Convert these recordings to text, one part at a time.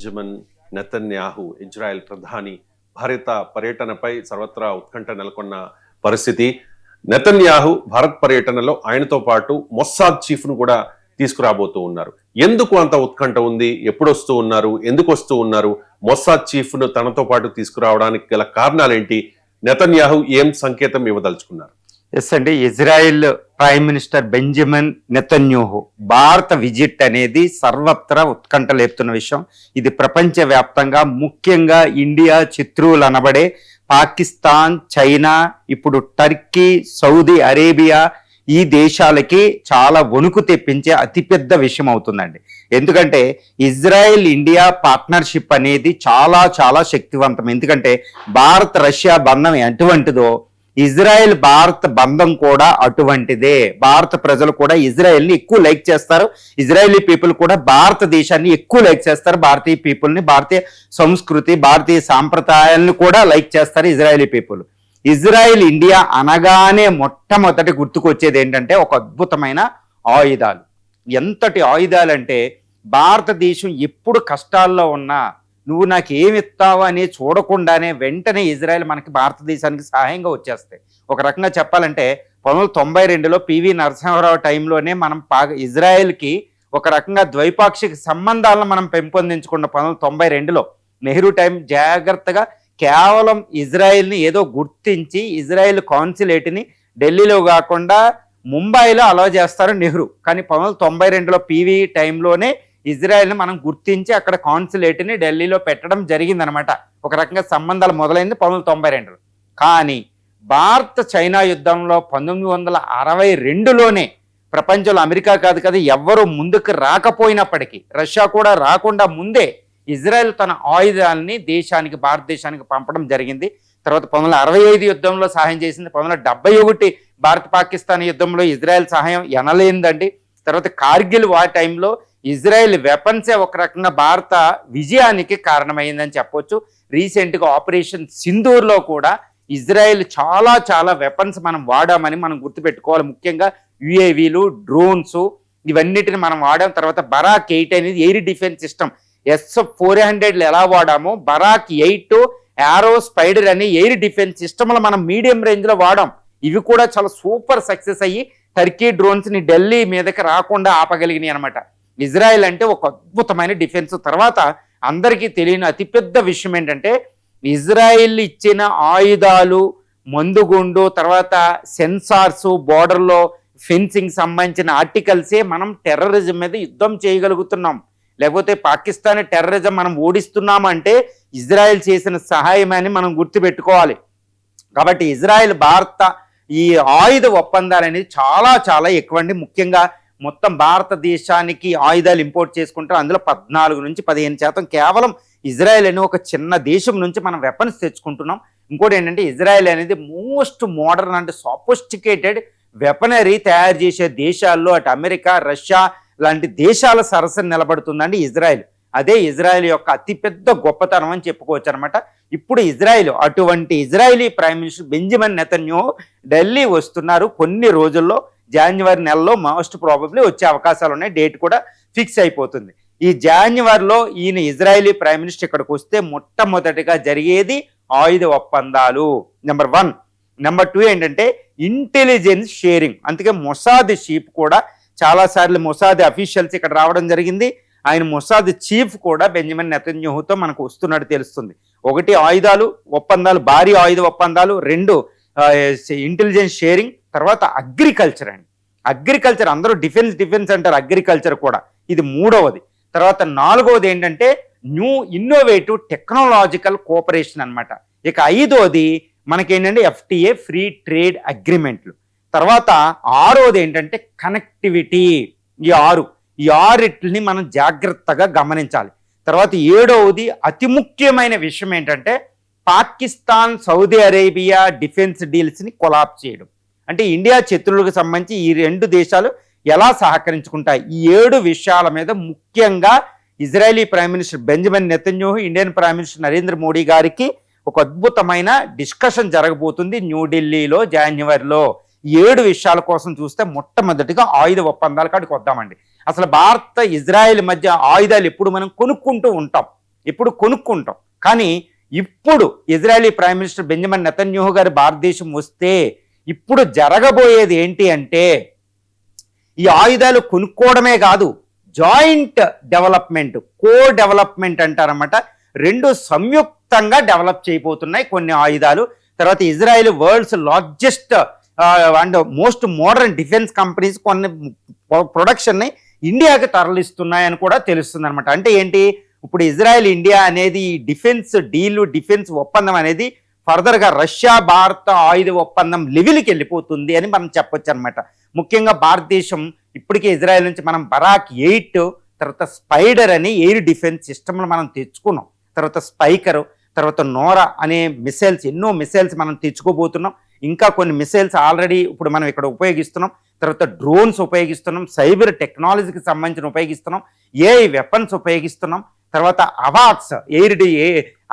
Benjamin Netanyahu Israel ప్రధాని భారత పర్యటనపై సర్వత్రా ఉత్కంఠ నెలకొన్న పరిస్థితి. నెతన్యాహు భారత్ పర్యటనలో ఆయనతో పాటు మొస్సాద్ చీఫ్ను కూడా తీసుకురాబోతూ ఉన్నారు. ఎందుకు అంత ఉత్కంఠ ఉంది? ఎప్పుడు వస్తూ ఉన్నారు? ఎందుకు వస్తూ ఉన్నారు? మొస్సాద్ చీఫ్ను తనతో పాటు తీసుకురావడానికి గల కారణాలేంటి? నెతన్యాహు ఏం సంకేతం ఇవ్వదలుచుకున్నారు? ఎస్ అండి. Israel prime minister Benjamin Netanyahu Bharat visit అనేది సర్వత్రా ఉత్కంఠ లేపుతున్న విషయం. ఇది ప్రపంచవ్యాప్తంగా ముఖ్యంగా ఇండియా శత్రువులు అనబడే పాకిస్తాన్ చైనా ఇప్పుడు టర్కీ సౌదీ అరేబియా ఈ దేశాలకి చాలా వణుకు తెప్పించే అతిపెద్ద విషయం అవుతుందండి. ఎందుకంటే ఇజ్రాయెల్ ఇండియా పార్ట్నర్షిప్ అనేది చాలా చాలా శక్తివంతం. ఎందుకంటే భారత్ రష్యా బంధం ఎటువంటిదో ఇజ్రాయెల్ భారత్ బంధం కూడా అటువంటిదే. భారత ప్రజలు కూడా ఇజ్రాయెల్ని ఎక్కువ లైక్ చేస్తారు. ఇజ్రాయలీ పీపుల్ కూడా భారతదేశాన్ని ఎక్కువ లైక్ చేస్తారు. భారతీయ పీపుల్ని భారతీయ సంస్కృతి భారతీయ సాంప్రదాయాలను కూడా లైక్ చేస్తారు ఇజ్రాయలీ పీపుల్. ఇజ్రాయెల్ ఇండియా అనగానే మొట్టమొదటి గుర్తుకొచ్చేది ఏంటంటే ఒక అద్భుతమైన ఆయుధాలు. ఎంతటి ఆయుధాలు అంటే భారతదేశం ఎప్పుడు కష్టాల్లో ఉన్నా నువ్వు నాకు ఏమి ఇస్తావు అని చూడకుండానే వెంటనే ఇజ్రాయెల్ మనకి భారతదేశానికి సహాయంగా వచ్చేస్తాయి. ఒక రకంగా చెప్పాలంటే పంతొమ్మిది వందల తొంభై రెండులో పివి నరసింహారావు టైంలోనే మనం పా ఇజ్రాయెల్కి ఒక రకంగా ద్వైపాక్షిక సంబంధాలను మనం పెంపొందించుకున్న పంతొమ్మిది తొంభై రెండులో నెహ్రూ టైం జాగ్రత్తగా కేవలం ఇజ్రాయెల్ని ఏదో గుర్తించి ఇజ్రాయెల్ కాన్సులేట్ని ఢిల్లీలో కాకుండా ముంబైలో అలో చేస్తారు నెహ్రూ. కానీ పంతొమ్మిది వందల తొంభై రెండులో పీవీ టైంలోనే ఇజ్రాయెల్ని మనం గుర్తించి అక్కడ కాన్సులేట్ని ఢిల్లీలో పెట్టడం జరిగిందనమాట. ఒక రకంగా సంబంధాలు మొదలైంది పంతొమ్మిది తొంభై రెండులో కానీ భారత్ చైనా యుద్ధంలో పంతొమ్మిది వందల అరవై రెండులోనే ప్రపంచంలో అమెరికా కాదు కదా ఎవ్వరూ ముందుకు రాకపోయినప్పటికీ రష్యా కూడా రాకుండా ముందే ఇజ్రాయెల్ తన ఆయుధాలని దేశానికి భారతదేశానికి పంపడం జరిగింది. తర్వాత పంతొమ్మిది అరవై ఐదు యుద్ధంలో సహాయం చేసింది పంతొమ్మిది డెబ్బై ఒకటి భారత్ పాకిస్తాన్ యుద్ధంలో ఇజ్రాయెల్ సహాయం ఎనలేందండి తర్వాత కార్గిల్ వార్ టైంలో ఇజ్రాయెల్ వెపన్సే ఒక రకంగా భారత విజయానికి కారణమైందని చెప్పొచ్చు. రీసెంట్గా ఆపరేషన్ సింధూర్లో కూడా ఇజ్రాయెల్ చాలా చాలా వెపన్స్ మనం వాడామని మనం గుర్తుపెట్టుకోవాలి. ముఖ్యంగా యుఏవీలు డ్రోన్స్ ఇవన్నిటిని మనం వాడాం. తర్వాత బరాక్ ఎయిట్ అనేది air defence system. S four హండ్రెడ్లు ఎలా వాడామో బరాక్ ఎయిట్ యారో స్పైడర్ అని ఎయిర్ డిఫెన్స్ సిస్టమ్లు మనం మీడియం రేంజ్లో వాడాం. ఇవి కూడా చాలా సూపర్ సక్సెస్ అయ్యి టర్కీ డ్రోన్స్ని ఢిల్లీ మీదకి రాకుండా ఆపగలిగినాయి అనమాట ఇజ్రాయెల్ అంటే ఒక అద్భుతమైన డిఫెన్స్. తర్వాత అందరికీ తెలియని అతిపెద్ద విషయం ఏంటంటే ఇజ్రాయిల్ ఇచ్చిన ఆయుధాలు మందుగుండు తర్వాత సెన్సార్స్ బోర్డర్లో ఫెన్సింగ్ సంబంధించిన ఆర్టికల్సే మనం టెర్రరిజం మీద యుద్ధం చేయగలుగుతున్నాం. లేకపోతే పాకిస్తాన్ టెర్రరిజం మనం ఓడిస్తున్నామంటే ఇజ్రాయెల్ చేసిన సహాయం అని మనం గుర్తుపెట్టుకోవాలి. కాబట్టి ఇజ్రాయెల్ భారత ఈ ఆయుధ ఒప్పందాలు అనేది చాలా చాలా ఎక్కువ అండి ముఖ్యంగా మొత్తం భారతదేశానికి ఆయుధాలు ఇంపోర్ట్ చేసుకుంటారు. అందులో పద్నాలుగు నుంచి పదిహేను శాతం కేవలం ఇజ్రాయెల్ అనే ఒక చిన్న దేశం నుంచి మనం వెపన్స్ తెచ్చుకుంటున్నాం. ఇంకోటి ఏంటంటే ఇజ్రాయెల్ అనేది most modern and sophisticated weaponry తయారు చేసే దేశాల్లో అటు అమెరికా రష్యా లాంటి దేశాల సరసన నిలబడుతుందండి ఇజ్రాయెల్. అదే ఇజ్రాయెల్ యొక్క అతిపెద్ద గొప్పతనం అని చెప్పుకోవచ్చు అనమాట ఇప్పుడు ఇజ్రాయెల్ అటువంటి Israeli prime minister Benjamin Netanyahu Delhi వస్తున్నారు కొన్ని రోజుల్లో. జాన్యువరి నెలలో మోస్ట్ ప్రాబబ్లీ వచ్చే అవకాశాలు ఉన్నాయి. డేట్ కూడా ఫిక్స్ అయిపోతుంది. ఈ జాన్యువరిలో ఈయన ఇజ్రాయలీ ప్రైమ్ మినిస్టర్ ఇక్కడికి వస్తే మొట్టమొదటిగా జరిగేది ఆయుధ ఒప్పందాలు. నెంబర్ వన్ నెంబర్ టూ ఏంటంటే ఇంటెలిజెన్స్ షేరింగ్ అందుకే మొసాద్ చీఫ్ కూడా చాలాసార్లు మొసాద్ అఫీషియల్స్ ఇక్కడ రావడం జరిగింది. ఆయన మొసాద్ చీఫ్ కూడా బెంజమిన్ నెతన్యూహుతో మనకు వస్తున్నట్టు తెలుస్తుంది. ఒకటి ఆయుధాలు ఒప్పందాలు భారీ ఆయుధ ఒప్పందాలు. రెండు ఇంటెలిజెన్స్ షేరింగ్ తర్వాత అగ్రికల్చర్ అండి. అగ్రికల్చర్ అందరూ డిఫెన్స్ డిఫెన్స్ అంటారు అగ్రికల్చర్ కూడా. ఇది మూడవది. తర్వాత నాలుగవది ఏంటంటే న్యూ ఇన్నోవేటివ్ టెక్నాలజికల్ కోఆపరేషన్ అనమాట ఇక ఐదోది మనకేంటంటే ఎఫ్టిఏ ఫ్రీ ట్రేడ్ అగ్రిమెంట్లు తర్వాత ఆరోది ఏంటంటే కనెక్టివిటీ ఈ ఆరు. ఈ ఆరిటిని మనం జాగ్రత్తగా గమనించాలి. తర్వాత ఏడవది అతి ముఖ్యమైన విషయం ఏంటంటే పాకిస్తాన్ సౌదీ అరేబియా డిఫెన్స్ డీల్స్ని కొలాప్ చేయడం. అంటే ఇండియా శత్రువులకు సంబంధించి ఈ రెండు దేశాలు ఎలా సహకరించుకుంటాయి? ఈ ఏడు విషయాల మీద ముఖ్యంగా Israeli prime minister Benjamin Netanyahu Indian prime minister Narendra Modi గారికి ఒక అద్భుతమైన డిస్కషన్ జరగబోతుంది న్యూఢిల్లీలో జాన్యువరిలో. ఏడు విషయాల కోసం చూస్తే మొట్టమొదటిగా ఆయుధ ఒప్పందాల కాడికి వద్దామండి. అసలు భారత ఇజ్రాయెల్ మధ్య ఆయుధాలు ఎప్పుడు మనం కొనుక్కుంటూ ఉంటాం. ఎప్పుడు కొనుక్కుంటాం. కానీ ఇప్పుడు Israeli prime minister Benjamin Netanyahu garu భారతదేశం వస్తే ఇప్పుడు జరగబోయేది ఏంటి అంటే ఈ ఆయుధాలు కొనుక్కోవడమే కాదు జాయింట్ డెవలప్మెంట్ కో డెవలప్మెంట్ అంటారన్నమాట. రెండు సంయుక్తంగా డెవలప్ చేయబోతున్నాయి కొన్ని ఆయుధాలు. తర్వాత Israel world's largest and most modern defence companies కొన్ని ప్రొడక్షన్ని ఇండియాకి తరలిస్తున్నాయని కూడా తెలుస్తుంది అనమాట అంటే ఏంటి? ఇప్పుడు ఇజ్రాయెల్ ఇండియా అనేది డిఫెన్స్ డీల్ డిఫెన్స్ ఒప్పందం అనేది ఫర్దర్గా రష్యా భారత ఆయుధ ఒప్పందం లెవెల్కి వెళ్ళిపోతుంది అని మనం చెప్పొచ్చు అనమాట ముఖ్యంగా భారతదేశం ఇప్పటికే ఇజ్రాయెల్ నుంచి మనం బరాక్ ఎయిట్ తర్వాత స్పైడర్ అని ఎయిర్ డిఫెన్స్ సిస్టమ్లు మనం తెచ్చుకున్నాం. తర్వాత స్పైకర్ తర్వాత నోరా అనే మిసైల్స్ ఎన్నో మిసైల్స్ మనం తెచ్చుకోబోతున్నాం. ఇంకా కొన్ని మిసైల్స్ ఆల్రెడీ ఇప్పుడు మనం ఇక్కడ ఉపయోగిస్తున్నాం. తర్వాత డ్రోన్స్ ఉపయోగిస్తున్నాం. సైబర్ టెక్నాలజీకి సంబంధించిన ఉపయోగిస్తున్నాం. ఏఐ వెపన్స్ ఉపయోగిస్తున్నాం. తర్వాత awards air D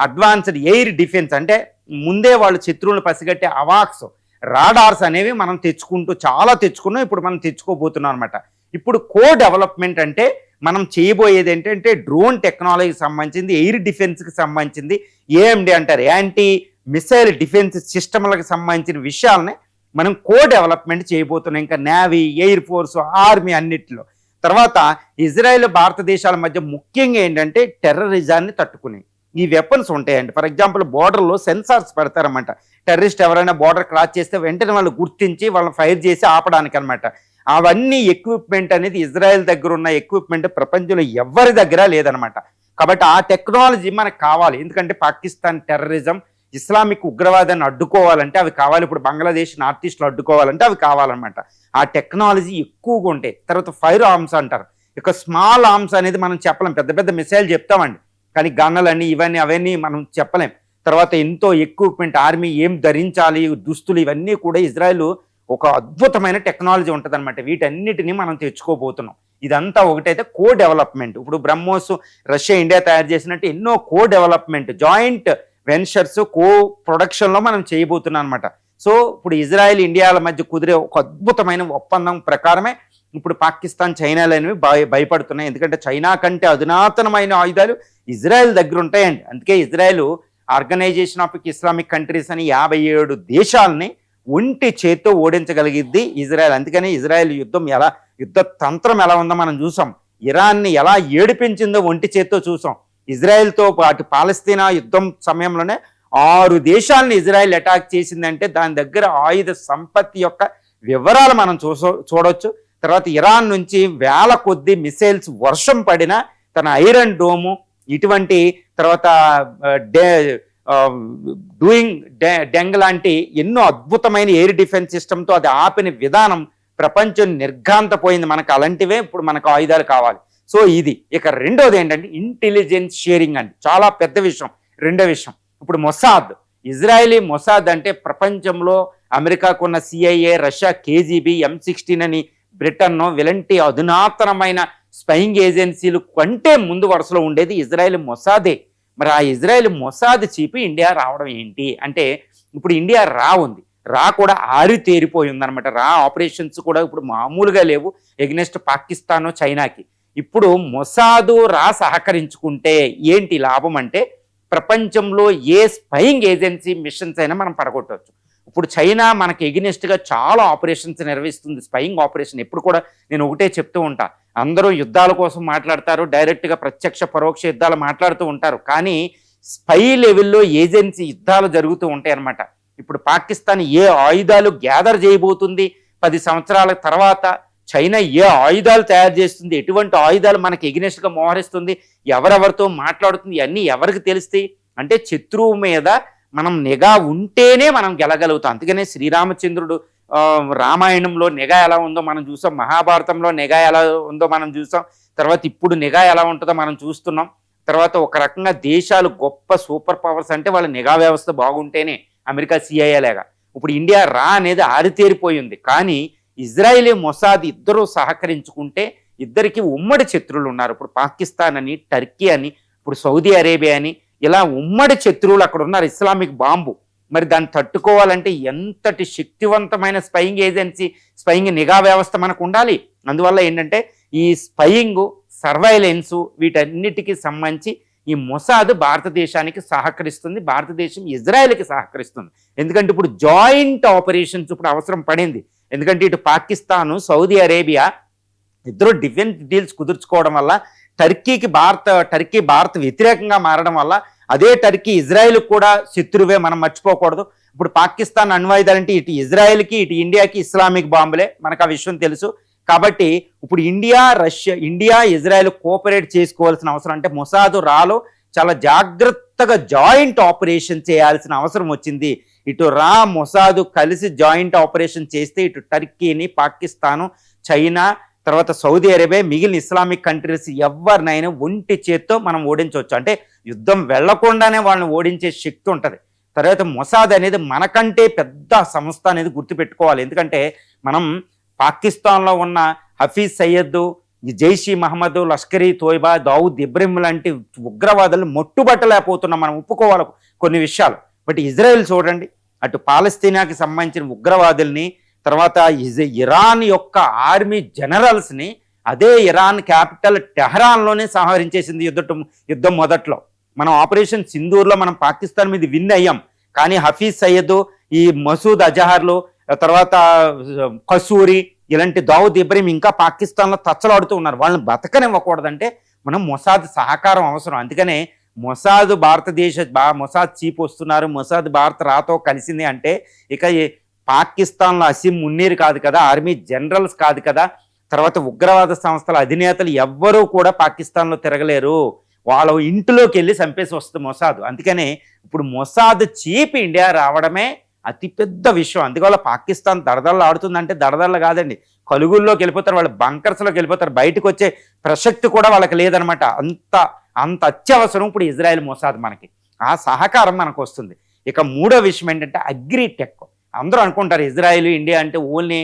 advanced air defence అంటే ముందే వాళ్ళు శత్రువులను పసిగట్టే అవాక్స్ రాడార్స్ అనేవి మనం తెచ్చుకుంటూ చాలా తెచ్చుకున్నాం ఇప్పుడు మనం తెచ్చుకోబోతున్నాం అనమాట ఇప్పుడు కో డెవలప్మెంట్ అంటే మనం చేయబోయేది ఏంటంటే డ్రోన్ టెక్నాలజీకి సంబంధించింది ఎయిర్ డిఫెన్స్కి సంబంధించింది ఏఎండి అంటారు యాంటీ మిసైల్ డిఫెన్స్ సిస్టమ్లకు సంబంధించిన విషయాలని మనం కో డెవలప్మెంట్ చేయబోతున్నాం. ఇంకా నేవీ ఎయిర్ ఫోర్స్ ఆర్మీ అన్నిటిలో. తర్వాత ఇజ్రాయెల్ భారతదేశాల మధ్య ముఖ్యంగా ఏంటంటే టెర్రరిజాన్ని తట్టుకుని ఈ వెపన్స్ ఉంటాయండి. ఫర్ ఎగ్జాంపుల్ బోర్డర్లో సెన్సార్స్ పెడతారన్నమాట. టెర్రరిస్ట్ ఎవరైనా బోర్డర్ క్రాస్ చేస్తే వెంటనే వాళ్ళు గుర్తించి వాళ్ళని ఫైర్ చేసి ఆపడానికి అనమాట అవన్నీ ఎక్విప్మెంట్ అనేది ఇజ్రాయెల్ దగ్గర ఉన్న ఎక్విప్మెంట్ ప్రపంచంలో ఎవరి దగ్గర లేదనమాట కాబట్టి ఆ టెక్నాలజీ మనకు కావాలి. ఎందుకంటే పాకిస్తాన్ టెర్రరిజం ఇస్లామిక్ ఉగ్రవాదాన్ని అడ్డుకోవాలంటే అవి కావాలి. ఇప్పుడు బంగ్లాదేశ్ నార్త్ ఈస్ట్లో అడ్డుకోవాలంటే అవి కావాలన్నమాట. ఆ టెక్నాలజీ ఎక్కువగా ఉంటాయి. తర్వాత ఫైర్ ఆర్మ్స్ అంటారు. ఇక స్మాల్ ఆర్మ్స్ అనేది మనం చెప్పలేం. పెద్ద పెద్ద మిసైల్ చెప్తామండి. కానీ గన్నలన్నీ ఇవన్నీ అవన్నీ మనం చెప్పలేం. తర్వాత ఎంతో ఎక్విప్మెంట్ ఆర్మీ ఏం ధరించాలి దుస్తులు ఇవన్నీ కూడా ఇజ్రాయెల్ ఒక అద్భుతమైన టెక్నాలజీ ఉంటుందన్నమాట. వీటన్నిటిని మనం తెచ్చుకోబోతున్నాం. ఇదంతా ఒకటైతే కో డెవలప్మెంట్ ఇప్పుడు బ్రహ్మోస్ రష్యా ఇండియా తయారు చేసినట్టు ఎన్నో కో డెవలప్మెంట్ జాయింట్ వెన్షర్స్ కో ప్రొడక్షన్లో మనం చేయబోతున్నాం అనమాట సో ఇప్పుడు ఇజ్రాయెల్ ఇండియాల మధ్య కుదిరే ఒక అద్భుతమైన ఒప్పందం ప్రకారమే ఇప్పుడు పాకిస్తాన్ చైనాలు అనేవి భయ భయపడుతున్నాయి. ఎందుకంటే చైనా కంటే అధునాతనమైన ఆయుధాలు ఇజ్రాయెల్ దగ్గర ఉంటాయండి. అందుకే Israel organisation of Islamic countries అని యాభై ఏడు దేశాలని ఒంటి చేత్తో ఓడించగలిగిద్ది ఇజ్రాయెల్. అందుకని ఇజ్రాయెల్ యుద్ధం ఎలా యుద్ధ తంత్రం ఎలా ఉందో మనం చూసాం. ఇరాన్ని ఎలా ఏడిపించిందో ఒంటి చేత్తో చూసాం. ఇజ్రాయెల్తో పాటు పాలస్తీనా యుద్ధం సమయంలోనే ఆరు దేశాలను ఇజ్రాయెల్ అటాక్ చేసిందంటే దాని దగ్గర ఆయుధ సంపత్తి యొక్క వివరాలు మనం చూసో చూడొచ్చు. తర్వాత ఇరాన్ నుంచి వేల కొద్ది మిసైల్స్ వర్షం పడిన తన ఐరన్ డోము ఇటువంటి తర్వాత డే డూయింగ్ డెంగ్ లాంటి ఎన్నో అద్భుతమైన ఎయిర్ డిఫెన్స్ సిస్టమ్తో అది ఆపిన విధానం ప్రపంచం నిర్ఘాంతపోయింది. మనకు అలాంటివే ఇప్పుడు మనకు ఆయుధాలు కావాలి. సో ఇది. ఇక రెండోది ఏంటంటే ఇంటెలిజెన్స్ షేరింగ్ అండి. చాలా పెద్ద విషయం. రెండో విషయం. ఇప్పుడు మొసాద్. ఇజ్రాయలీ మొసాద్ అంటే ప్రపంచంలో అమెరికాకున్న CIA Russia KGB M sixteen అని బ్రిటన్ విలంటి అధునాతనమైన స్పైయింగ్ ఏజెన్సీలు కంటే ముందు వరుసలో ఉండేది ఇజ్రాయెల్ మొసాదే. మరి ఆ ఇజ్రాయెల్ మొసాద్ చీపి ఇండియా రావడం ఏంటి? అంటే ఇప్పుడు ఇండియా రా ఉంది. రా కూడా ఆరితేరిపోయి ఉందన్నమాట. రా ఆపరేషన్స్ కూడా ఇప్పుడు మామూలుగా లేవు ఎగ్నెస్ట్ పాకిస్తాను చైనాకి. ఇప్పుడు మొసాదు రా సహకరించుకుంటే ఏంటి లాభం అంటే ప్రపంచంలో ఏ స్పైయింగ్ ఏజెన్సీ మిషన్స్ అయినా మనం పడగొట్టవచ్చు. ఇప్పుడు చైనా మనకి ఎగినెస్ట్గా చాలా ఆపరేషన్స్ నిర్వహిస్తుంది. స్పైయింగ్ ఆపరేషన్ ఎప్పుడు కూడా నేను ఒకటే చెప్తూ ఉంటా. అందరూ యుద్ధాల కోసం మాట్లాడతారు. డైరెక్ట్గా ప్రత్యక్ష పరోక్ష యుద్ధాలు మాట్లాడుతూ ఉంటారు. కానీ స్పై లెవెల్లో ఏజెన్సీ యుద్ధాలు జరుగుతూ ఉంటాయి అన్నమాట. ఇప్పుడు పాకిస్తాన్ ఏ ఆయుధాలు గ్యాదర్ చేయబోతుంది? పది సంవత్సరాల తర్వాత చైనా ఏ ఆయుధాలు తయారు చేస్తుంది? ఎటువంటి ఆయుధాలు మనకి ఎగినెస్ట్గా మోహరిస్తుంది? ఎవరెవరితో మాట్లాడుతుంది? అన్నీ ఎవరికి తెలుస్తాయి? అంటే శత్రువు మీద మనం నిఘా ఉంటేనే మనం గెలగలుగుతాం. అందుకనే శ్రీరామచంద్రుడు రామాయణంలో నిఘా ఎలా ఉందో మనం చూసాం. మహాభారతంలో నిఘా ఎలా ఉందో మనం చూసాం. తర్వాత ఇప్పుడు నిఘా ఎలా ఉంటుందో మనం చూస్తున్నాం. తర్వాత ఒక రకంగా దేశాలు గొప్ప సూపర్ పవర్స్ అంటే వాళ్ళ నిఘా వ్యవస్థ బాగుంటేనే అమెరికా సిఐఏ లాగా. ఇప్పుడు ఇండియా రా అనేది ఆరితేరిపోయింది. కానీ ఇజ్రాయిలీ మొసాద్ ఇద్దరూ సహకరించుకుంటే ఇద్దరికి ఉమ్మడి శత్రులు ఉన్నారు. ఇప్పుడు పాకిస్తాన్ అని టర్కీ అని ఇప్పుడు సౌదీ అరేబియా అని ఇలా ఉమ్మడి శత్రువులు అక్కడ ఉన్నారు ఇస్లామిక్ బాంబు. మరి దాన్ని తట్టుకోవాలంటే ఎంతటి శక్తివంతమైన స్పయింగ్ ఏజెన్సీ స్పైయింగ్ నిఘా వ్యవస్థ మనకు ఉండాలి. అందువల్ల ఏంటంటే ఈ స్పయింగ్ సర్వైలెన్స్ వీటన్నిటికీ సంబంధించి ఈ మొసాద్ భారతదేశానికి సహకరిస్తుంది భారతదేశం ఇజ్రాయెల్కి సహకరిస్తుంది. ఎందుకంటే ఇప్పుడు జాయింట్ ఆపరేషన్స్ ఇప్పుడు అవసరం పడింది. ఎందుకంటే ఇటు పాకిస్తాను సౌదీ అరేబియా ఇద్దరు డిఫెన్స్ డీల్స్ కుదుర్చుకోవడం వల్ల టర్కీకి భారత టర్కీ భారత్ వ్యతిరేకంగా మారడం వల్ల అదే టర్కీ ఇజ్రాయెల్ కూడా శత్రువే మనం మర్చిపోకూడదు. ఇప్పుడు పాకిస్తాన్ అణ్వాయుధాలంటే ఇటు ఇజ్రాయెల్కి ఇటు ఇండియాకి ఇస్లామిక్ బాంబులే మనకు ఆ విషయం తెలుసు. కాబట్టి ఇప్పుడు India Russia India Israel cooperate చేసుకోవాల్సిన అవసరం అంటే మొసాదు రాలో చాలా జాగ్రత్తగా జాయింట్ ఆపరేషన్ చేయాల్సిన అవసరం వచ్చింది. ఇటు రా మొసాదు కలిసి జాయింట్ ఆపరేషన్ చేస్తే ఇటు టర్కీని పాకిస్తాను చైనా తర్వాత సౌదీ అరేబియా మిగిలిన ఇస్లామిక్ కంట్రీస్ ఎవరినైనా ఒంటి చేత్తో మనం ఓడించవచ్చు. అంటే యుద్ధం వెళ్ళకుండానే వాళ్ళని ఓడించే శక్తి ఉంటుంది. తర్వాత మొసాద్ అనేది మనకంటే పెద్ద సంస్థ అనేది గుర్తుపెట్టుకోవాలి. ఎందుకంటే మనం పాకిస్తాన్లో ఉన్న హఫీజ్ సయ్యద్ ఈ జైషీ మహమ్మద్ లష్కరీ తోయిబా దావుద్ ఇబ్రహీం లాంటి ఉగ్రవాదులు మొట్టుబట్టలేకపోతున్నాం మనం ఒప్పుకోవాలి కొన్ని విషయాలు. బట్ ఇజ్రాయెల్ చూడండి. అటు పాలస్తీనాకి సంబంధించిన ఉగ్రవాదుల్ని తర్వాత ఇజ్- ఇరాన్ యొక్క ఆర్మీ జనరల్స్ని అదే ఇరాన్ క్యాపిటల్ టెహరాన్లోనే సంహరించేసింది యుద్ధం యుద్ధం మొదట్లో. మనం ఆపరేషన్ సింధూర్లో మనం పాకిస్తాన్ మీద విన్ అయ్యాం. కానీ హఫీజ్ సయ్యద్ ఈ మసూద్ అజహర్లు తర్వాత కసూరి ఇలాంటి దావుద్ ఇబ్రహీం ఇంకా పాకిస్తాన్లో తచ్చలాడుతూ ఉన్నారు. వాళ్ళని బతకనివ్వకూడదంటే మనం మొసాద్ సహకారం అవసరం. అందుకనే మొసాద్ భారతదేశ బా మొసాద్ చీప్ వస్తున్నారు. మొసాద్ భారత్ రాతో కలిసింది అంటే ఇక పాకిస్తాన్లో అసీం మున్నీర్ కాదు కదా ఆర్మీ జనరల్స్ కాదు కదా తర్వాత ఉగ్రవాద సంస్థల అధినేతలు ఎవ్వరూ కూడా పాకిస్తాన్లో తిరగలేరు. వాళ్ళ ఇంటిలోకి వెళ్ళి చంపేసి వస్తుంది మొసాద్. అందుకనే ఇప్పుడు మొసాద్ చీప్ ఇండియా రావడమే అతిపెద్ద విషయం. అందువల్ల పాకిస్తాన్ దడదళ్ళు ఆడుతుందంటే దడదళ్ళు కాదండి. కలుగుల్లోకి వెళ్ళిపోతారు వాళ్ళు బంకర్స్లోకి వెళ్ళిపోతారు బయటకు వచ్చే ప్రసక్తి కూడా వాళ్ళకి లేదనమాట. అంత అంత అత్యవసరం ఇప్పుడు ఇజ్రాయెల్ మొసాద్ మనకి. ఆ సహకారం మనకు వస్తుంది. ఇక మూడో విషయం ఏంటంటే అగ్రిటెక్. అందరూ అనుకుంటారు ఇజ్రాయిల్ ఇండియా అంటే ఓన్లీ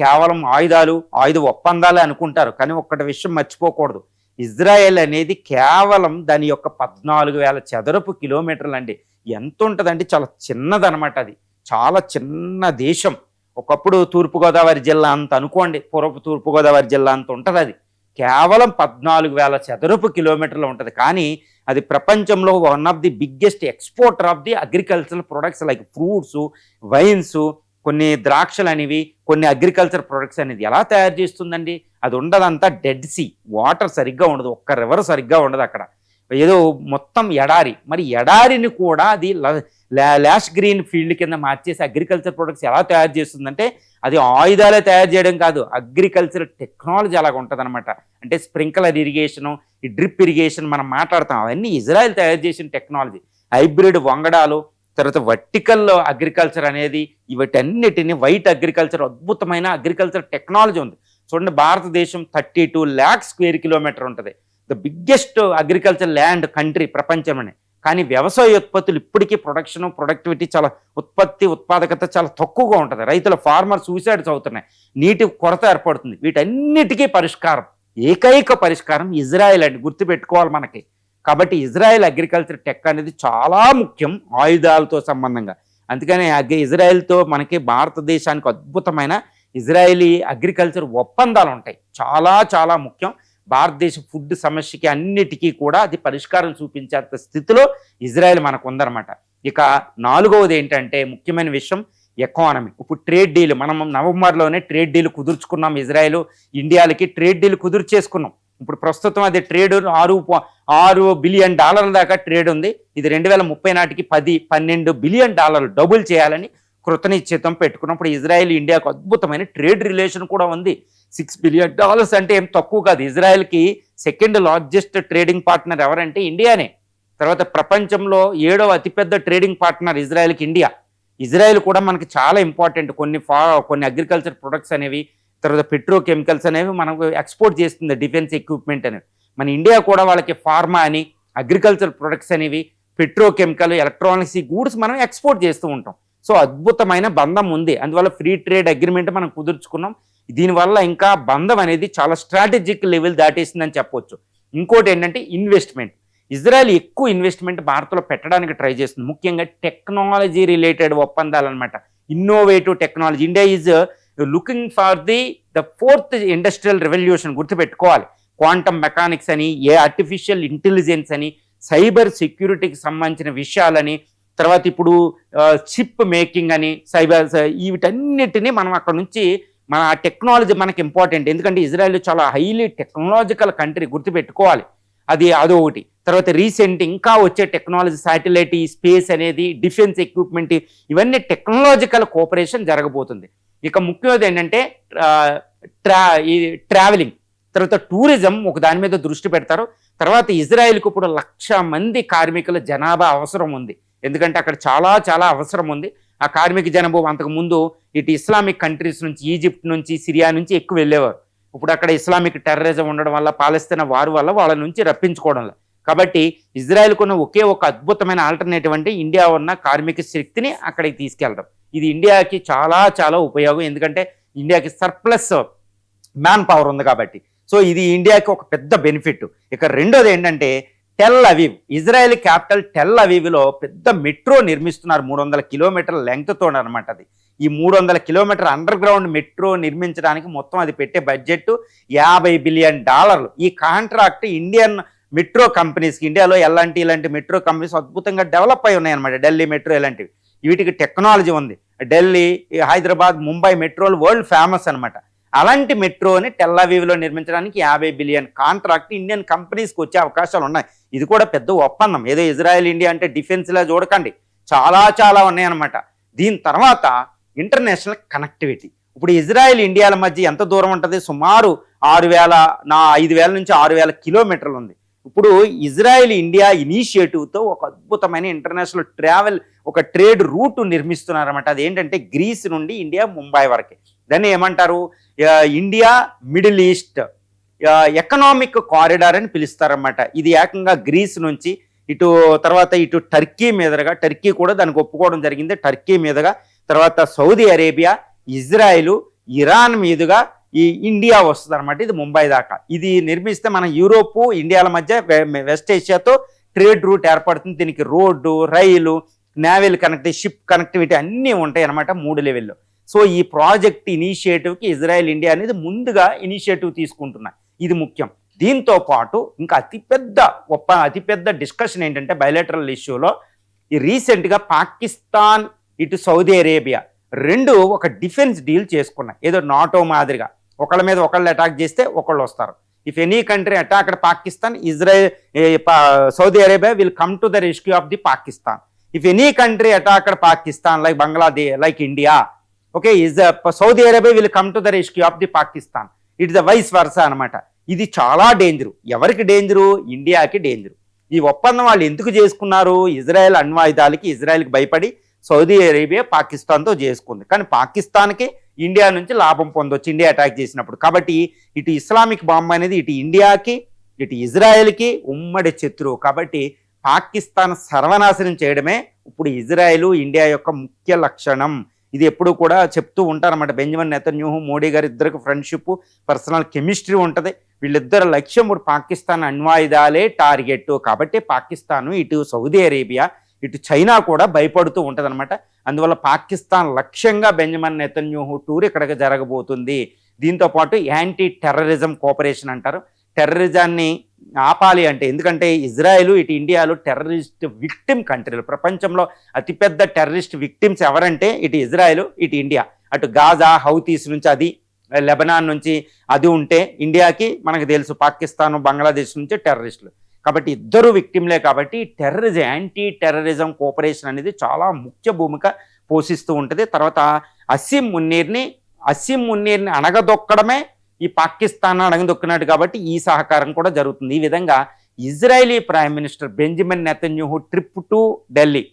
కేవలం ఆయుధాలు ఆయుధ ఒప్పందాలే అనుకుంటారు. కానీ ఒక్కటి విషయం మర్చిపోకూడదు. ఇజ్రాయెల్ అనేది కేవలం దాని యొక్క పద్నాలుగు వేల చదరపు కిలోమీటర్లు అండి. ఎంత ఉంటుందంటే చాలా చిన్నదనమాట అది. చాలా చిన్న దేశం. ఒకప్పుడు తూర్పుగోదావరి జిల్లా అంత అనుకోండి. పూర్వపు తూర్పుగోదావరి జిల్లా అంత ఉంటుంది అది. కేవలం పద్నాలుగు వేల చదరపు కిలోమీటర్లు ఉంటుంది. కానీ అది ప్రపంచంలో one of the biggest exporter of the agricultural products like fruits wines కొన్ని ద్రాక్షలు అనేవి కొన్ని అగ్రికల్చర్ ప్రొడక్ట్స్ అనేది ఎలా తయారు చేస్తుందండి? అది ఉండదంతా డెడ్ సీ వాటర్ సరిగ్గా ఉండదు. ఒక్క రివర్ సరిగ్గా ఉండదు అక్కడ. ఏదో మొత్తం ఎడారి. మరి ఎడారిని కూడా అది ల్యాష్ లాష్ గ్రీన్ ఫీల్డ్ కింద మార్చేసి అగ్రికల్చర్ ప్రొడక్ట్స్ ఎలా తయారు చేస్తుందంటే అది ఆయుధాలే తయారు చేయడం కాదు అగ్రికల్చర్ టెక్నాలజీ అలాగ ఉంటుంది అంటే స్ప్రింక్లర్ ఇరిగేషను ఈ డ్రిప్ ఇరిగేషన్ మనం మాట్లాడతాం అవన్నీ ఇజ్రాయెల్ తయారు చేసిన టెక్నాలజీ. హైబ్రిడ్ వంగడాలు తర్వాత వర్టికల్ అగ్రికల్చర్ అనేది వీటన్నిటిని వైట్ అగ్రికల్చర్ అద్భుతమైన అగ్రికల్చర్ టెక్నాలజీ ఉంది. చూడండి భారతదేశం thirty two lakh square kilometre ఉంటుంది. The biggest agriculture land country ప్రపంచమనే కానీ వ్యవసాయ ఉత్పత్తులు ఇప్పటికీ ప్రొడక్షన్ ప్రొడక్టివిటీ చాలా ఉత్పత్తి ఉత్పాదకత చాలా తక్కువగా ఉంటుంది. రైతుల ఫార్మర్ సూసైడ్స్ అవుతున్నాయి. నీటి కొరత ఏర్పడుతుంది. వీటన్నిటికీ పరిష్కారం ఏకైక పరిష్కారం ఇజ్రాయెల్ అండి. గుర్తుపెట్టుకోవాలి మనకి. కాబట్టి ఇజ్రాయెల్ అగ్రికల్చర్ టెక్ అనేది చాలా ముఖ్యం ఆయుధాలతో సంబంధంగా. అందుకని అగ్రి ఇజ్రాయెల్తో మనకి భారతదేశానికి అద్భుతమైన ఇజ్రాయలీ అగ్రికల్చర్ ఒప్పందాలు ఉంటాయి. చాలా చాలా ముఖ్యం. భారతదేశ ఫుడ్ సమస్యకి అన్నిటికీ కూడా అది పరిష్కారం చూపించేంత స్థితిలో ఇజ్రాయెల్ మనకు ఉందన్నమాట ఇక నాలుగవది ఏంటంటే ముఖ్యమైన విషయం ఎకానమీ ఇప్పుడు ట్రేడ్ డీల్ మనం నవంబర్లోనే ట్రేడ్ డీల్ కుదుర్చుకున్నాం ఇజ్రాయెల్ ఇండియాలకి ట్రేడ్ డీల్ కుదుర్చేసుకున్నాం. ఇప్పుడు ప్రస్తుతం అది ట్రేడ్ ఆరు ఆరు బిలియన్ డాలర్ల దాకా ట్రేడ్ ఉంది. ఇది రెండు వేల ముప్పై నాటికి పది పన్నెండు బిలియన్ డాలర్లు డబుల్ చేయాలని కృతనిశ్చితం పెట్టుకున్నప్పుడు ఇజ్రాయెల్ ఇండియాకు అద్భుతమైన ట్రేడ్ రిలేషన్ కూడా ఉంది. సిక్స్ బిలియన్ డాలర్స్ అంటే ఏం తక్కువ కాదు. ఇజ్రాయెల్కి సెకండ్ లార్జెస్ట్ ట్రేడింగ్ పార్ట్నర్ ఎవరంటే ఇండియానే. తర్వాత ప్రపంచంలో ఏడవ అతిపెద్ద ట్రేడింగ్ పార్ట్నర్ ఇజ్రాయెల్కి ఇండియా. ఇజ్రాయెల్ కూడా మనకి చాలా ఇంపార్టెంట్. కొన్ని ఫా కొన్ని అగ్రికల్చర్ ప్రొడక్ట్స్ అనేవి తర్వాత పెట్రో కెమికల్స్ అనేవి మనకు ఎక్స్పోర్ట్ చేస్తుంది డిఫెన్స్ ఎక్విప్మెంట్ అనేవి. మన ఇండియా కూడా వాళ్ళకి ఫార్మా అని అగ్రికల్చర్ ప్రొడక్ట్స్ అనేవి పెట్రో కెమికల్ ఎలక్ట్రానిక్స్ ఈ గూడ్స్ మనం ఎక్స్పోర్ట్ చేస్తూ ఉంటాం. సో అద్భుతమైన బంధం ఉంది. అందువల్ల ఫ్రీ ట్రేడ్ అగ్రిమెంట్ మనం కుదుర్చుకున్నాం. దీనివల్ల ఇంకా బంధం అనేది చాలా స్ట్రాటజిక్ లెవెల్ దాటేసిందని చెప్పొచ్చు. ఇంకోటి ఏంటంటే ఇన్వెస్ట్మెంట్ ఇజ్రాయెల్ ఎక్కువ ఇన్వెస్ట్మెంట్ భారత్లో పెట్టడానికి ట్రై చేస్తుంది. ముఖ్యంగా టెక్నాలజీ రిలేటెడ్ ఒప్పందాలు అనమాట innovative technology India is looking for the the fourth industrial revolution గుర్తుపెట్టుకోవాలి. క్వాంటమ్ మెకానిక్స్ అని ఏ ఆర్టిఫిషియల్ ఇంటెలిజెన్స్ అని సైబర్ సెక్యూరిటీకి సంబంధించిన విషయాలని తర్వాత ఇప్పుడు uh, చిప్ మేకింగ్ అని సైబర్ uh, వీటన్నిటిని మనం అక్కడ నుంచి మన టెక్నాలజీ మనకి ఇంపార్టెంట్ ఎందుకంటే ఇజ్రాయెల్ చాలా హైలీ టెక్నాలజికల్ కంట్రీ గుర్తుపెట్టుకోవాలి. అది అదొకటి తర్వాత రీసెంట్ ఇంకా వచ్చే టెక్నాలజీ శాటిలైట్ ఈ స్పేస్ అనేది డిఫెన్స్ ఎక్విప్మెంట్ ఇవన్నీ టెక్నాలజికల్ కోఆపరేషన్ జరగబోతుంది. ఇక ముఖ్యమైనది ఏంటంటే ట్రా ఈ ట్రావెలింగ్ తర్వాత టూరిజం ఒక దాని మీద దృష్టి పెడతారు. తర్వాత ఇజ్రాయెల్కు ఇప్పుడు లక్ష మంది కార్మికుల జనాభా అవసరం ఉంది. ఎందుకంటే అక్కడ చాలా చాలా అవసరం ఉంది. ఆ కార్మిక జనాభా అంతకుముందు ఇటు ఇస్లామిక్ కంట్రీస్ నుంచి ఈజిప్ట్ నుంచి సిరియా నుంచి ఎక్కువ వెళ్ళేవారు. ఇప్పుడు అక్కడ ఇస్లామిక్ టెర్రరిజం ఉండడం వల్ల పాలస్తీనా వారు వల్ల వాళ్ళ నుంచి రప్పించుకోవడం కాబట్టి ఇజ్రాయెల్కు ఉన్న ఒకే ఒక అద్భుతమైన ఆల్టర్నేటివ్ అంటే ఇండియా ఉన్న కార్మిక శక్తిని అక్కడికి తీసుకెళ్ళడం. ఇది ఇండియాకి చాలా చాలా ఉపయోగం. ఎందుకంటే ఇండియాకి సర్ప్లస్ మ్యాన్ పవర్ ఉంది కాబట్టి. సో ఇది ఇండియాకి ఒక పెద్ద బెనిఫిట్ ఇక రెండోది ఏంటంటే Tel Aviv Israel capital Tel అవీవ్లో పెద్ద మెట్రో నిర్మిస్తున్నారు. మూడు వందల కిలోమీటర్ల లెంగ్త్తో అనమాట అది. ఈ మూడు వందల కిలోమీటర్ అండర్ గ్రౌండ్ మెట్రో నిర్మించడానికి మొత్తం అది పెట్టే బడ్జెట్ యాభై బిలియన్ డాలర్లు. ఈ కాంట్రాక్ట్ ఇండియన్ మెట్రో కంపెనీస్కి ఇండియాలో ఎలాంటి ఇలాంటి మెట్రో కంపెనీస్ అద్భుతంగా డెవలప్ అయి ఉన్నాయన్నమాట ఢిల్లీ మెట్రో ఇలాంటివి. వీటికి టెక్నాలజీ ఉంది. ఢిల్లీ హైదరాబాద్ ముంబై మెట్రోలు వరల్డ్ ఫేమస్ అనమాట అలాంటి మెట్రోని టెల్లవీవ్లో నిర్మించడానికి యాభై బిలియన్ కాంట్రాక్ట్ ఇండియన్ కంపెనీస్కి వచ్చే అవకాశాలు ఉన్నాయి. ఇది కూడా పెద్ద ఒప్పందం. ఏదో ఇజ్రాయెల్ ఇండియా అంటే డిఫెన్స్లా చూడకండి. చాలా చాలా ఉన్నాయన్నమాట. దీని తర్వాత ఇంటర్నేషనల్ కనెక్టివిటీ. ఇప్పుడు ఇజ్రాయెల్ ఇండియాల మధ్య ఎంత దూరం ఉంటుంది? సుమారు ఆరు వేల నా ఐదు వేల నుంచి ఆరు వేల కిలోమీటర్లు ఉంది. ఇప్పుడు ఇజ్రాయెల్ ఇండియా ఇనిషియేటివ్తో ఒక అద్భుతమైన ఇంటర్నేషనల్ ట్రావెల్ ఒక ట్రేడ్ రూట్ నిర్మిస్తున్నారన్నమాట. అదేంటంటే గ్రీస్ నుండి ఇండియా ముంబై వరకే. దాన్ని ఏమంటారు? India middle east economic corridor అని పిలుస్తారన్నమాట. ఇది ఏకంగా గ్రీస్ నుంచి ఇటు తర్వాత ఇటు టర్కీ మీదుగా టర్కీ కూడా దానికి ఒప్పుకోవడం జరిగింది. టర్కీ మీదుగా తర్వాత సౌదీ అరేబియా ఇజ్రాయిల్ ఇరాన్ మీదుగా ఈ ఇండియా వస్తుంది అనమాట ఇది ముంబై దాకా. ఇది నిర్మిస్తే మన యూరోప్ ఇండియాల మధ్య వె- వెస్ట్ ఏషియాతో ట్రేడ్ రూట్ ఏర్పడుతుంది. దీనికి road rail naval connectivity ship connectivity అన్నీ ఉంటాయి అనమాట మూడు లెవెల్లో. సో ఈ ప్రాజెక్ట్ ఇనిషియేటివ్కి ఇజ్రాయెల్ ఇండియా అనేది ముందుగా ఇనిషియేటివ్ తీసుకుంటున్నాయి. ఇది ముఖ్యం. దీంతో పాటు ఇంకా అతిపెద్ద ఒప్ప అతిపెద్ద డిస్కషన్ ఏంటంటే బయలేటరల్ ఇష్యూలో ఈ రీసెంట్గా పాకిస్తాన్ ఇటు సౌదీ అరేబియా రెండు ఒక డిఫెన్స్ డీల్ చేసుకున్నాయి. ఏదో నాటో మాదిరిగా. ఒకళ్ళ మీద ఒకళ్ళు అటాక్ చేస్తే ఒకళ్ళు వస్తారు. If any country attack Pakistan Israel Saudi Arabia will come to the rescue of the Pakistan. If any country attack Pakistan like Bangladesh like India okay is Saudi Arabia will come to the rescue of the Pakistan it the vice versa అనమాట ఇది చాలా danger ఎవరికి danger ఇండియాకి danger ఈ ఒప్పందం వాళ్ళు ఎందుకు చేసుకున్నారు? ఇజ్రాయెల్ అణ్వాయుధాలకి ఇజ్రాయెల్కి భయపడి సౌదీ అరేబియా పాకిస్తాన్తో చేసుకుంది. కానీ పాకిస్తాన్కి ఇండియా నుంచి లాభం పొందొచ్చు ఇండియా అటాక్ చేసినప్పుడు. కాబట్టి ఇటు ఇస్లామిక్ బాంబు అనేది ఇటు ఇండియాకి ఇటు ఇజ్రాయెల్కి ఉమ్మడి శత్రువు. కాబట్టి పాకిస్తాన్ సర్వనాశనం చేయడమే ఇప్పుడు ఇజ్రాయెల్ ఇండియా యొక్క ముఖ్య లక్షణం. ఇది ఎప్పుడు కూడా చెప్తూ ఉంటారన్నమాట. బెంజమిన్ నెతన్యూహు మోడీ గారి ఇద్దరికి ఫ్రెండ్షిప్ పర్సనల్ కెమిస్ట్రీ ఉంటుంది. వీళ్ళిద్దరు లక్ష్యం ఇప్పుడు పాకిస్తాన్ అణ్వాయుధాలే టార్గెట్ కాబట్టి పాకిస్తాన్ ఇటు సౌదీ అరేబియా ఇటు చైనా కూడా భయపడుతూ ఉంటుంది అందువల్ల పాకిస్తాన్ లక్ష్యంగా బెంజమిన్ నెతన్యూహు టూర్ ఇక్కడికి జరగబోతుంది. దీంతో పాటు యాంటీ టెర్రరిజం కోఆపరేషన్ అంటారు. టెర్రరిజాన్ని ఆపాలి అంటే ఎందుకంటే ఇజ్రాయెల్ ఇటు ఇండియాలో టెర్రరిస్ట్ విక్టిమ్ కంట్రీలు. ప్రపంచంలో అతిపెద్ద టెర్రరిస్ట్ విక్టిమ్స్ ఎవరంటే ఇటు ఇజ్రాయెల్ ఇటు ఇండియా. అటు గాజా హౌతీస్ నుంచి అది లెబనాన్ నుంచి అది ఉంటే ఇండియాకి మనకు తెలుసు పాకిస్తాన్ బంగ్లాదేశ్ నుంచి టెర్రరిస్టులు. కాబట్టి ఇద్దరు విక్టిమ్లే కాబట్టి టెర్రరిజం యాంటీ టెర్రరిజం కోఆపరేషన్ అనేది చాలా ముఖ్య భూమిక పోషిస్తూ ఉంటుంది. తర్వాత అసీం మున్నీర్ని అసీం మున్నీర్ని అణగదొక్కడమే ఈ పాకిస్తాన్ అడగదొక్కినాడు కాబట్టి ఈ సహకారం కూడా జరుగుతుంది. ఈ విధంగా Israeli prime minister Benjamin Netanyahu trip to Delhi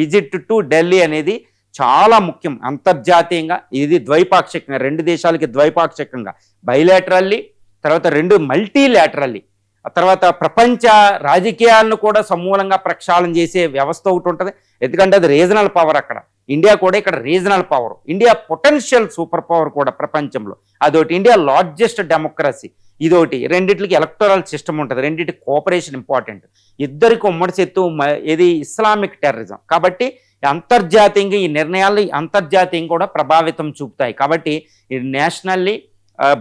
visit to Delhi అనేది చాలా ముఖ్యం. అంతర్జాతీయంగా ఇది ద్వైపాక్షికంగా రెండు దేశాలకి ద్వైపాక్షికంగా బయలాటరల్లీ తర్వాత రెండు మల్టీలాటరల్లీ ఆ తర్వాత ప్రపంచ రాజకీయాలను కూడా సమూలంగా ప్రక్షాళన చేసే వ్యవస్థ ఒకటి ఉంటుంది. ఎందుకంటే అది రీజనల్ పవర్ అక్కడ. ఇండియా కూడా ఇక్కడ regional power India potential super power కూడా ప్రపంచంలో. అదొకటి ఇండియా లార్జెస్ట్ డెమోక్రసీ ఇదొకటి. రెండింటికి ఎలక్టోరల్ సిస్టమ్ ఉంటుంది రెండింటి కోఆపరేషన్ ఇంపార్టెంట్. ఇద్దరికి ఉమ్మడి చెత్తు ఇది ఇస్లామిక్ టెర్రరిజం. కాబట్టి అంతర్జాతీయంగా ఈ నిర్ణయాలు అంతర్జాతీయంగా కూడా ప్రభావితం చూపుతాయి. కాబట్టి నేషనల్లీ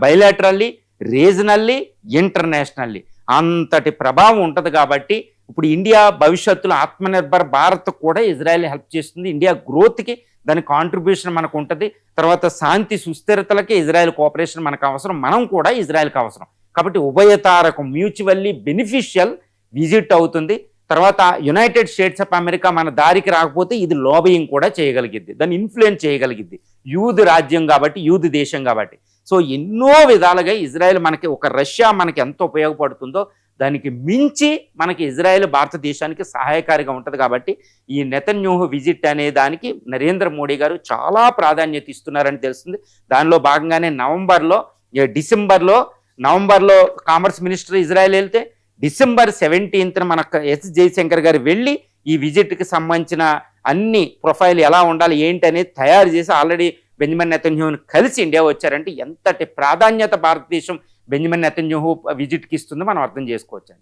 బయలాటరల్లీ రీజనల్లీ ఇంటర్నేషనల్లీ అంతటి ప్రభావం ఉంటుంది కాబట్టి ఇప్పుడు ఇండియా భవిష్యత్తులో ఆత్మనిర్భర్ భారత్ కూడా ఇజ్రాయెల్ హెల్ప్ చేస్తుంది. ఇండియా గ్రోత్కి దాని కాంట్రిబ్యూషన్ మనకు ఉంటుంది. తర్వాత శాంతి సుస్థిరతలకి ఇజ్రాయెల్ కోఆపరేషన్ మనకు అవసరం. మనం కూడా ఇజ్రాయెల్కి అవసరం. కాబట్టి ఉభయతారకం మ్యూచువల్లీ బెనిఫిషియల్ విజిట్ అవుతుంది. తర్వాత యునైటెడ్ స్టేట్స్ ఆఫ్ అమెరికా మన దారికి రాకపోతే ఇది లోబయింగ్ కూడా చేయగలిగిద్ది. దాన్ని ఇన్ఫ్లుయెన్స్ చేయగలిగిద్ది. యూద్ రాజ్యం కాబట్టి యూద్ దేశం కాబట్టి. సో ఎన్నో విధాలుగా ఇజ్రాయెల్ మనకి ఒక రష్యా మనకి ఎంత ఉపయోగపడుతుందో దానికి మించి మనకి ఇజ్రాయెల్ భారతదేశానికి సహాయకారిగా ఉంటుంది కాబట్టి ఈ నెతన్యూహు విజిట్ అనే దానికి నరేంద్ర మోడీ గారు చాలా ప్రాధాన్యత ఇస్తున్నారని తెలుస్తుంది. దానిలో భాగంగానే నవంబర్లో డిసెంబర్లో నవంబర్లో కామర్స్ మినిస్టర్ ఇజ్రాయెల్ వెళ్తే డిసెంబర్ సెవెంటీన్త్న మన ఎస్ జయశంకర్ గారు వెళ్ళి ఈ విజిట్కి సంబంధించిన అన్ని ప్రొఫైల్ ఎలా ఉండాలి ఏంటి అనేది తయారు చేసి ఆల్రెడీ బెంజమిన్ నెతన్యూహుని కలిసి ఇండియా వచ్చారంటే ఎంతటి ప్రాధాన్యత భారతదేశం బెంజమిన్ నెతన్యూహు విజిట్కి ఇస్తుందో మనం అర్థం చేసుకోవచ్చు